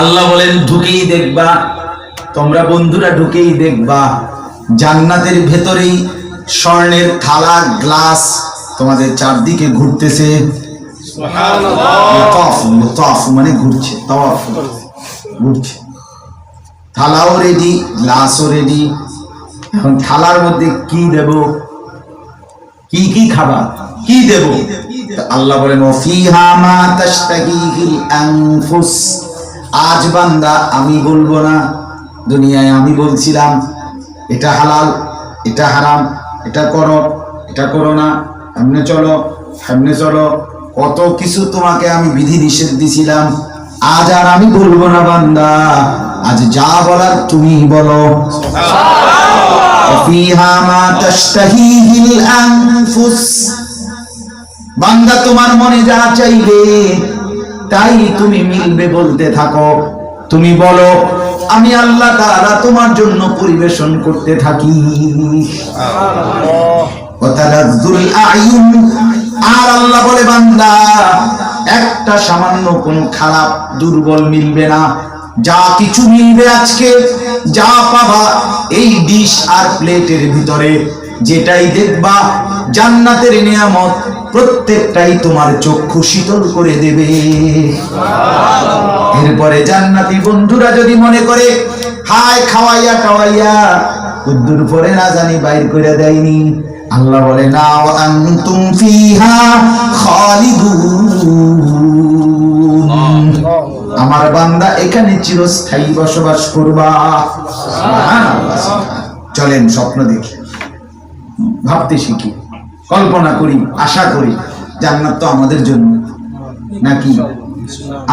আল্লাহ বলেন ঢুকেই দেখবা। তোমরা বন্ধুরা ঢুকেই দেখবা। জান্নাতের ভেতরেই স্বর্ণের থালা গ্লাস তোমাদের চারদিকে ঘুরতেছে। মানে ঘুরছে তওয়াফ ঘুরছে। থালাও রেডি গ্লাসও রেডি এখন থালার মধ্যে কি দেব? কি কি খাবার কি দেব? আল্লাহ বলেন ও ফিহা মা তাশতাহিহিল আনফুস। আজ বান্দা, আমি বলব না। দুনিয়ায় আমি বলছিলাম, এটা হালাল, এটা হারাম, এটা করো এটা করো না সামনে চলো সামনে চলো। কত কিছু তোমাকে আমি বিধি নিষেধ দিছিলাম। আজ আর আমি বলব না বান্দা, আজ যা বলার তুমি বলো। বান্দা, তোমার মনে যা চাইবে তাই তুমি মিলবে বলতে থাকো। তুমি বলো আমি আল্লাহ তাআলা তোমার জন্য পরিবেশন করতে থাকি। আর আল্লাহ বলে বান্দা একটা সামান্য কোনো খারাপ দুর্বল মিলবে না। যা কিছু মিলবে আজকে যা পাবা এই ডিশ আর প্লেটের ভিতরে। যেটাই দেখবা জান্নাতের নিয়ামত প্রত্যেকটাই তোমার চক্ষু শীতল করে দেবে। এরপরে জান্নাতি বন্ধুরা যদি মনে করে হায় খাওয়াইয়া খাওয়াইয়া উদ্দুর পরে না জানি বাইর করে দেয়নি। আল্লাহ বলে না আনতুম ফিহা খালিদুন। আমার বান্দা এখানে চিরস্থায়ী বসবাস করবা। চলেন স্বপ্ন দেখি। ভাবতে শিখি কল্পনা করি আশা করি জান্নাত তো আমাদের জন্য। নাকি?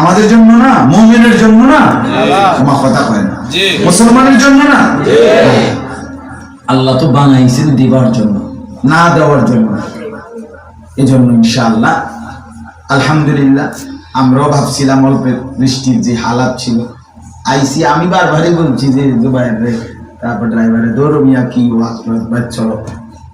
আমাদের জন্য না মুমিনের জন্য না? মা কথা কয় না। মুসলমানের জন্য না? আল্লাহ তো বানাইছেন দিবার জন্য। না দেওয়ার জন্য। এজন্য ইনশাআল্লাহ আলহামদুলিল্লাহ আমরাও ভাবছিলাম অল্পের বৃষ্টির যে হালাত ছিল। আইসি আমি বারবারই বলছি যে জুবাইর রে তারপর ড্রাইভারে দৌড় মিয়া কি বাদ চলো